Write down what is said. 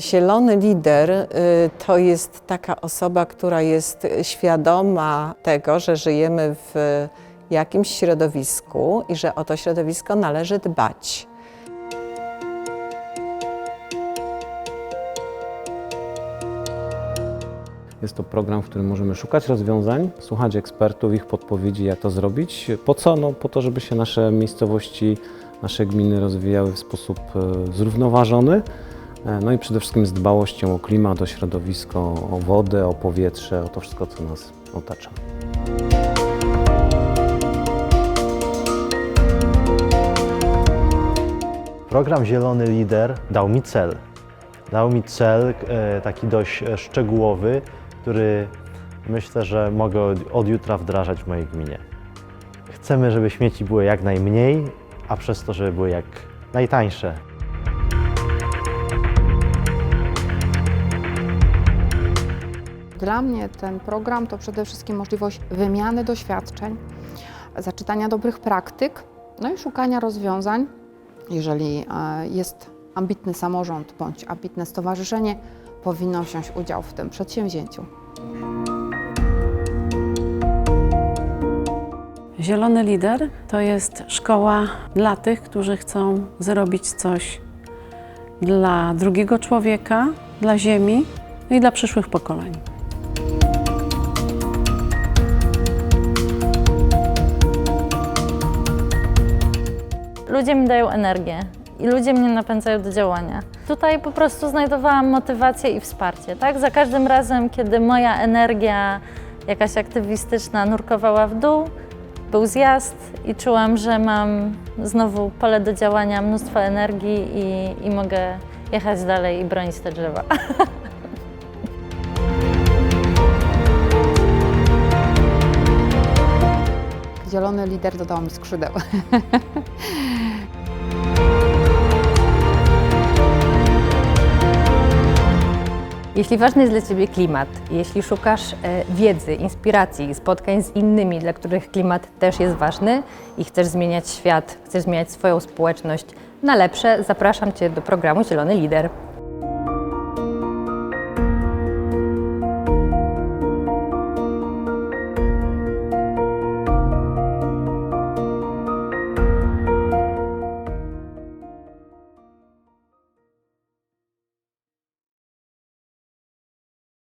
Zielony lider y, to jest taka osoba, która jest świadoma tego, że żyjemy w jakimś środowisku i że o to środowisko należy dbać. Jest to program, w którym możemy szukać rozwiązań, słuchać ekspertów, ich podpowiedzi, jak to zrobić. Po co? No, po to, żeby się nasze miejscowości, nasze gminy rozwijały w sposób e, zrównoważony. E, No i przede wszystkim z dbałością o klimat, o środowisko, o wodę, o powietrze, o to wszystko, co nas otacza. Program Zielony Lider dał mi cel. Dał mi cel e, taki dość e, szczegółowy, który myślę, że mogę od, od jutra wdrażać w mojej gminie. Chcemy, żeby śmieci były jak najmniej, a przez to, żeby były jak najtańsze. Dla mnie ten program to przede wszystkim możliwość wymiany doświadczeń, zaczytania dobrych praktyk, no i szukania rozwiązań. Jeżeli e, jest ambitny samorząd bądź ambitne stowarzyszenie, powinno wziąć udział w tym przedsięwzięciu. Zielony Lider to jest szkoła dla tych, którzy chcą zrobić coś dla drugiego człowieka, dla Ziemi no i dla przyszłych pokoleń. Ludzie mi dają energię i ludzie mnie napędzają do działania. Tutaj po prostu znajdowałam motywację i wsparcie. Tak? Za każdym razem, kiedy moja energia jakaś aktywistyczna nurkowała w dół, był zjazd i czułam, że mam znowu pole do działania, mnóstwo energii i, i mogę jechać dalej i bronić te drzewa. Zielony lider dodał mi skrzydeł. Jeśli ważny jest dla Ciebie klimat, jeśli szukasz e, wiedzy, inspiracji, spotkań z innymi, dla których klimat też jest ważny i chcesz zmieniać świat, chcesz zmieniać swoją społeczność na lepsze, zapraszam Cię do programu Zielony Lider.